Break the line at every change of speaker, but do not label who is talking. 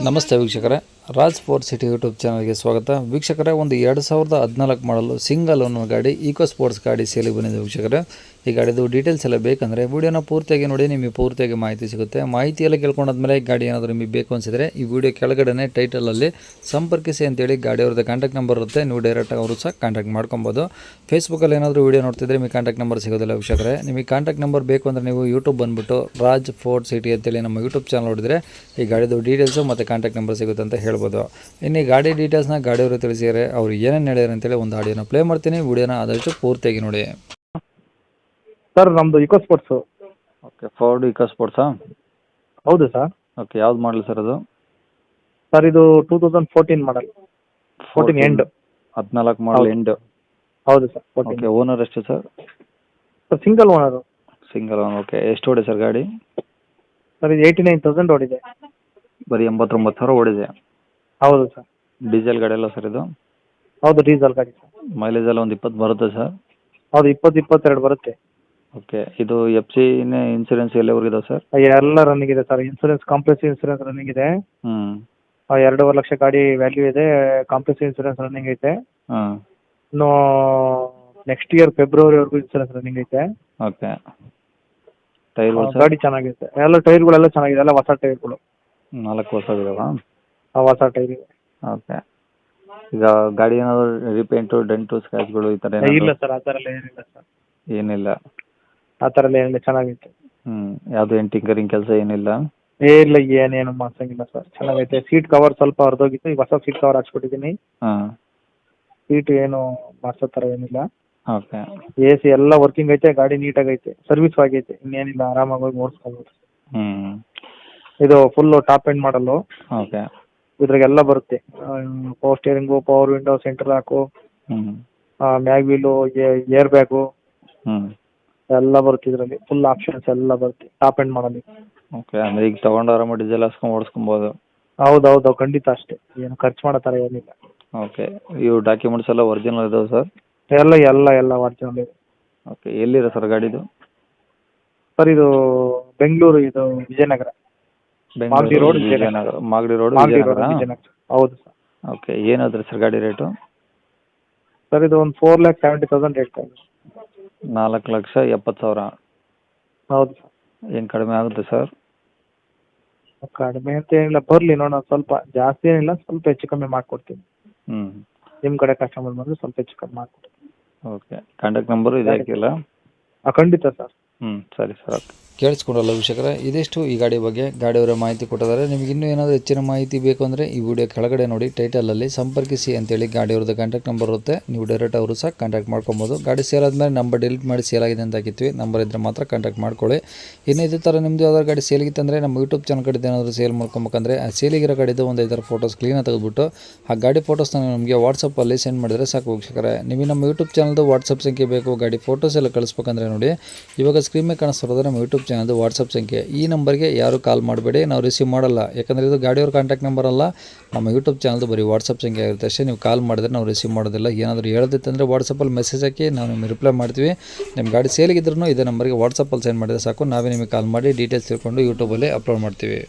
ನಮಸ್ತೆ ವೀಕ್ಷಕರೇ. Raj sport city YouTube ಚಾನಲ್ಗೆ ಸ್ವಾಗತ. ವೀಕ್ಷಕರೇ, ಒಂದು ಎರಡು ಸಾವಿರದ ಹದಿನಾಲ್ಕು ಮಾಡಲು ಸಿಂಗಲ್ ಅನ್ನೋ ಗಾಡಿ, ಈಕೋ ಸ್ಪೋರ್ಟ್ಸ್ ಗಾಡಿ ಸೇಲಿಗೆ ಬಂದಿದೆ ವೀಕ್ಷಕರೇ. ಈ ಗಾಡಿದು ಡೀಟೇಲ್ಸ್ ಎಲ್ಲ ಬೇಕಂದರೆ ವಿಡಿಯೋನ ಪೂರ್ತಿಯಾಗಿ ನೋಡಿ, ನಿಮಗೆ ಪೂರ್ತಿಯಾಗಿ ಮಾಹಿತಿ ಸಿಗುತ್ತೆ. ಮಾಹಿತಿ ಎಲ್ಲ ಕೇಳ್ಕೊಂಡಾದ್ಮೇಲೆ ಗಾಡಿ ಏನಾದರೂ ನಿಮಗೆ ಬೇಕು ಅನಿಸಿದರೆ ಈ ವಿಡಿಯೋ ಕೆಳಗಡೆ ಟೈಟಲಲ್ಲಿ ಸಂಪರ್ಕಿಸಿ ಅಂತೇಳಿ ಗಾಡಿ ಅವ್ರದ್ದು ಕಾಂಟ್ಯಾಕ್ಟ್ ನಂಬರ್ ಇರುತ್ತೆ. ನೀವು ಡೈರೆಕ್ಟಾಗಿ ಅವರು ಸಹ ಕಾಂಟ್ಯಾಕ್ಟ್ ಮಾಡ್ಕೊಬೋದು. ಫೇಸ್ಬುಕ್ಕಲ್ಲಿ ಏನಾದರೂ ವಿಡಿಯೋ ನೋಡ್ತಿದ್ರೆ ನಿಮಗೆ ಕಾಂಟ್ಯಾಕ್ಟ್ ನಂಬರ್ ಸಿಗೋದಿಲ್ಲ ವೀಕ್ಷಕರೇ. ನಿಮಗೆ ಕಾಂಟ್ಯಾಕ್ಟ್ ನಂಬರ್ ಬೇಕು ಅಂದರೆ ನೀವು ಯೂಟ್ಯೂಬ್ ಬಂದುಬಿಟ್ಟು ರಾಜ್ ಫೋರ್ಟ್ ಸಿಟಿ ಅಂತೇಳಿ ನಮ್ಮ ಯೂಟ್ಯೂಬ್ ಚಾನಲ್ ನೋಡಿದರೆ ಈ ಗಾಡಿದು ಡೀಟೇಲ್ಸು ಮತ್ತು ಕಾಂಟ್ಯಾಕ್ಟ್ ನಂಬರ್ ಸಿಗುತ್ತೆ ಅಂತ ಹೇಳ್ಬೋದು. ಇನ್ನು ಈ ಗಾಡಿ ಡೀಟೇಲ್ಸ್ನ ಗಾಡಿಯವರು ತಿಳಿಸಿದರೆ ಅವ್ರು ಏನೇನು ಹೇಳಿದ್ರು ಅಂತೇಳಿ ಒಂದು ಆಡಿಯೋನ ಪ್ಲೇ ಮಾಡ್ತೀನಿ. ವಿಡಿಯೋನ ಆದಷ್ಟು ಪೂರ್ತಿಯಾಗಿ ನೋಡಿ.
ಸರ್ ನಮ್ಮದು Eco Sports
okay Ford Eco ಸ್ಪೋರ್ಟ್ಸಾ
ಹೌದು ಸರ್
ಓಕೆ ಯಾವ್ದು ಮಾಡಲಿ ಸರ್ ಅದು?
ಸರ್ ಇದು two thousand fourteen model fourteen end
ಹದಿನಾಲ್ಕು ಮಾಡಲ್ ಎಂಡ್
ಹೌದು ಸರ್ ಫೋರ್ಟೀನ್
ಓಕೆ ಓನರ್ ಎಷ್ಟು sir
sir single owner
single own okay ಎಷ್ಟು ಓಡಿದೆ ಸರ್ ಗಾಡಿ?
ಸರ್ ಇದು ಏಯ್ಟಿ ನೈನ್ ತೌಸಂಡ್ ಓಡಿದೆ.
ಬರೀ ಎಂಬತ್ತೊಂಬತ್ತು ಸಾವಿರ ಓಡಿದೆ.
ಹೌದು ಸರ್.
ಡೀಸೆಲ್ ಗಾಡಿ ಅಲ್ಲ ಸರ್ ಇದು?
ಹೌದು ಡೀಸೆಲ್ ಗಾಡಿ ಸರ್.
ಮೈಲೇಜ್ ಎಲ್ಲ ಒಂದು ಇಪ್ಪತ್ತು ಬರುತ್ತೆ ಸರ್?
ಹೌದು ಇಪ್ಪತ್ತು ಇಪ್ಪತ್ತೆರಡು ಬರುತ್ತೆ.
ಓಕೆ ಇದು ಎಫ್ ಸಿ ಇನ್ಸೂರೆನ್ಸ್ ಎಲ್ಲವರೆಗೂ ಇದೆ ಸರ್?
ಎಲ್ಲ ರನ್ನಿಂಗ್ ಇದೆ sir. Insurance complex insurance running ಇದೆ.
ಹ್ಞೂ
ಎರಡೂವರೆ ಲಕ್ಷ ಗಾಡಿ ವ್ಯಾಲ್ಯೂ ಇದೆ. ಕಾಂಪ್ಲೆಕ್ಸ್ ಇನ್ಸೂರೆನ್ಸ್ ರನ್ನಿಂಗ್ ಐತೆ.
ಹಾಂ.
ಇನ್ನು ನೆಕ್ಸ್ಟ್ ಇಯರ್ ಫೆಬ್ರವರಿವರೆಗೂ ಇನ್ಸೂರೆನ್ಸ್ ರನ್ನಿಂಗ್ ಐತೆ.
ಓಕೆ. ಟೈರ್ಗಳು
ಗಾಡಿ ಚೆನ್ನಾಗಿದೆ. ಎಲ್ಲ ಟೈರ್ಗಳೆಲ್ಲ ಚೆನ್ನಾಗಿದೆ. ಎಲ್ಲ ಹೊಸ ಟೈರ್ಗಳು
ನಾಲ್ಕು ವರ್ಷ ಇದಾವ
ಹೊಸ ಟೈರ್ ಇದೆ.
ಓಕೆ ಈಗ ಗಾಡಿ ಏನಾದ್ರು ರಿಪೇಂಟು ಡೆಂಟು ಸ್ಕ್ರಾಚ್ಗಳು ಈ ಥರ
ಇಲ್ಲ ಸರ್ ಆ ಥರ ಎಲ್ಲ ಏನಿಲ್ಲ ಸರ್
ಏನಿಲ್ಲ.
ಆ ಥರ ಎಲ್ಲ ಏನಿಲ್ಲ ಚೆನ್ನಾಗೈತೆ.
ಹ್ಞೂ ಯಾವುದು ಏನು ಟಿಂಕರಿಂಗ್ ಕೆಲಸ ಏನಿಲ್ಲ?
ಏ ಇಲ್ಲ ಏನೇನು ಮಾಡ್ಸಂಗಿಲ್ಲ ಸರ್ ಚೆನ್ನಾಗೈತೆ. ಸೀಟ್ ಕವರ್ ಸ್ವಲ್ಪ ಹರಿದೋಗಿತ್ತು ಈಗ ಹೊಸ ಸೀಟ್ ಕವರ್ ಹಾಕ್ಸ್ಬಿಟ್ಟಿದ್ದೀನಿ
ಹಾಂ.
ಸೀಟ್ ಏನು ಮಾಡ್ಸೋ ಥರ ಏನಿಲ್ಲ.
ಓಕೆ
ಎ ಸಿ ಎಲ್ಲ ವರ್ಕಿಂಗ್ ಐತೆ ಗಾಡಿ ನೀಟಾಗೈತೆ ಸರ್ವಿಸ್ ಆಗೈತೆ ಇನ್ನೇನಿಲ್ಲ ಆರಾಮಾಗಿ ಹೋಗಿ ಓಡಿಸ್ಕೊಬೋದು.
ಹ್ಞೂ
ಇದು full top end model
okay
ಇದ್ರಾಗೆಲ್ಲ ಬರುತ್ತೆ. Power steering power window center lock
ಹ್ಮ್.
ಮ್ಯಾಗ್ ವೀಲು ಏರ್ ಬ್ಯಾಗು ಎಲ್ಲ ಬರುತ್ತೆ ಇದರಲ್ಲಿ. ಫುಲ್ ಆಪ್ಷನ್ಸ್ ಎಲ್ಲ ಬರುತ್ತೆ ಟಾಪ್ ಎಂಡ್ ಮಾಡಲಿ
ಓಕೆ ಅಂದ್ರೆ ಈಗ ತೊಗೊಂಡು ಆರಾಮ ಡೀಸೆಲ್ ಹಾಸ್ಕೊಂಡು ಓಡಿಸ್ಕೊಬೋದು.
ಹೌದು ಹೌದು ಖಂಡಿತ ಅಷ್ಟೇ. ಏನು ಖರ್ಚು ಮಾಡೋ ಥರ ಏನಿಲ್ಲ.
ಓಕೆ ಇವು ಡಾಕ್ಯುಮೆಂಟ್ಸ್ ಎಲ್ಲ ಒರಿಜಿನಲ್ ಇದಾವೆ ಸರ್
ಎಲ್ಲ ಎಲ್ಲ ಎಲ್ಲ ಒರಿಜಿನಲ್ ಇದೆ.
ಓಕೆ ಎಲ್ಲಿದೆ ಸರ್ ಗಾಡಿದು?
ಸರ್ ಇದು ಬೆಂಗಳೂರು ಇದು ವಿಜಯನಗರ. ಮಾಗಡಿ ವಿಜಯನಗರ.
ರೋಡ್
ಮಾಗಡಿ
ವಿಜಯನಗರ
ವಿಜಯನಗರ ಹೌದು ಸರ್
ಓಕೆ ಏನಾದ್ರೂ ಸರ್ ಗಾಡಿ ರೇಟು
ಸರ್ ಇದು ಒಂದು ಫೋರ್ ಲ್ಯಾಕ್ ಸೆವೆಂಟಿ ತೌಸಂಡ್ ಹೇಳ್ತಾ ಇದ್ದೀನಿ
ನಾಲ್ಕು ಲಕ್ಷ ಎಪ್ಪತ್ತು ಸಾವಿರ.
ಹೌದು ಸರ್
ಏನು ಕಡಿಮೆ ಆಗುತ್ತೆ ಸರ್
ಕಡಿಮೆ ಅಂತ ಏನಿಲ್ಲ ಬರಲಿ ನೋಡೋಣ ಸ್ವಲ್ಪ ಜಾಸ್ತಿ ಏನಿಲ್ಲ ಸ್ವಲ್ಪ ಹೆಚ್ಚು ಕಮ್ಮಿ ಮಾಡಿಕೊಡ್ತೀನಿ.
ಹ್ಞೂ
ನಿಮ್ಮ ಕಡೆ ಕಸ್ಟಮರ್ ಬಂದರೆ ಸ್ವಲ್ಪ ಹೆಚ್ಚು ಕಮ್ಮಿ ಮಾಡಿಕೊಡ್ತೀನಿ.
ಓಕೆ ಕಾಂಟ್ಯಾಕ್ಟ್ ನಂಬರು ಇದೆ ಹಾಕಿಲ್ಲ?
ಖಂಡಿತ ಸರ್
ಹ್ಞೂ ಸರಿ, ಸರ್. ಕೇಳಿಸ್ಕೊಂಡಲ್ಲ ವೀಕ್ಷಕರ, ಇದಿಷ್ಟು ಈ ಗಾಡಿ ಬಗ್ಗೆ. ಗಾಡಿಯವರ ಮಾಹಿತಿ ಕೊಟ್ಟಿದ್ದಾರೆ. ನಿಮಗೆ ಇನ್ನೂ ಏನಾದರೂ ಹೆಚ್ಚಿನ ಮಾಹಿತಿ ಬೇಕು ಅಂದರೆ ಈ ವಿಡಿಯೋ ಕೆಳಗಡೆ ನೋಡಿ ಟೈಟಲಲ್ಲಿ ಸಂಪರ್ಕಿಸಿ ಅಂತೇಳಿ ಗಾಡಿಯವ್ರದ್ದು ಕಾಂಟ್ಯಾಕ್ಟ್ ನಂಬರ್ ಇರುತ್ತೆ. ನೀವು ಡೈರೆಕ್ಟ್ ಅವರು ಸಹ ಕಾಂಟ್ಯಾಕ್ಟ್ ಮಾಡ್ಕೊಬೋದು. ಗಾಡಿ ಸೇಲ್ ಆದಮೇಲೆ ನಂಬರ್ ಡಿಲೀಟ್ ಮಾಡಿ ಸೇಲ್ ಆಗಿದೆ ಅಂತ ಹಾಕಿತ್ತು ನಂಬರ್ ಇದ್ದರೆ ಮಾತ್ರ ಕಾಂಟ್ಯಾಕ್ಟ್ ಮಾಡ್ಕೊಳ್ಳಿ. ಇನ್ನು ಇದೇ ಥರ ನಿಮ್ಮದು ಯಾವ್ದಾದ್ರು ಗಾಡಿ ಸೇಲಿಗಿತ್ತಂದರೆ ನಮ್ಮ ಯೂಟ್ಯೂಬ್ ಚಾನಲ್ ಕಡೆ ಏನಾದರೂ ಸೇಲ್ ಮಾಡ್ಕೊಬೇಕಂದ್ರೆ ಆ ಸೇಲಿಗಿರೋ ಗಾಡಿದು ಒಂದು ಐದಾರು ಫೋಟೋಸ್ ಕ್ಲೀನಾಗಿ ತೆಗೆದುಬಿಟ್ಟು ಆ ಗಾಡಿ ಫೋಟೋಸ್ನ ನಮಗೆ ವಾಟ್ಸಪ್ಪಲ್ಲಿ ಸೆಂಡ್ ಮಾಡಿದರೆ ಸಾಕು ವೀಕ್ಷಕರೇ. ನಿಮಗೆ ನಮ್ಮ ಯೂಟ್ಯೂಬ್ ಚಾನಲ್ದು ವಾಟ್ಸಪ್ ಸಂಖ್ಯೆ ಬೇಕು, ಗಾಡಿ ಫೋಟೋಸ್ ಎಲ್ಲ ಕಳಿಸ್ಬೇಕಂದ್ರೆ ನೋಡಿ. ಇವಾಗ ಸ್ಕ್ರೀನ್ ಮೇಲೆ ಕಾಣಿಸ್ತಿರೋದು ನಮ್ಮ ಯೂಟ್ಯೂಬ್ ಚಾನಲ್ದು ವಾಟ್ಸಪ್ ಸಂಖ್ಯೆ. ಈ ನಂಬರ್ಗೆ ಯಾರು ಕಾಲ್ ಮಾಡಬೇಡಿ, ನಾವು ರಿಸೀವ್ ಮಾಡಲ್ಲ. ಯಾಕಂದರೆ ಇದು ಗಾಡಿಯವ್ರ ಕಾಂಟ್ಯಾಕ್ಟ್ ನಂಬರ್ ಅಲ್ಲ. ನಮ್ಮ ಯೂಟ್ಯೂಬ್ ಚಾನಲ್ದು ಬರೀ ವಾಟ್ಸಪ್ ಸಂಖ್ಯೆ ಆಗಿರುತ್ತೆ. ಅಷ್ಟೇ ನೀವು ಕಾಲ್ ಮಾಡಿದ್ರೆ ನಾವು ರಿಸೀವ್ ಮಾಡೋದಿಲ್ಲ. ಏನಾದರೂ ಹೇಳದಿತ್ತಂದರೆ ವಾಟ್ಸಪ್ಪಲ್ಲಿ ಮೆಸೇಜ್ ಹಾಕಿ ನಾವು ನಿಮಗೆ ರಿಪ್ಲೈ ಮಾಡ್ತೀವಿ. ನಿಮ್ಮ ಗಾಡಿ ಸೇಲಿಗಿದ್ರೂ ಇದೇ ನಂಬರ್ಗೆ ವಾಟ್ಸಪ್ಪಲ್ಲಿ ಸೆಂಡ್ ಮಾಡಿದ್ರೆ ಸಾಕು. ನಾವೇ ನಿಮಗೆ ಕಾಲ್ ಮಾಡಿ ಡೀಟೇಲ್ಸ್ ತಿಳ್ಕೊಂಡು ಯೂಟ್ಯೂಬಲ್ಲಿ ಅಪ್ಲೋಡ್ ಮಾಡ್ತೀವಿ.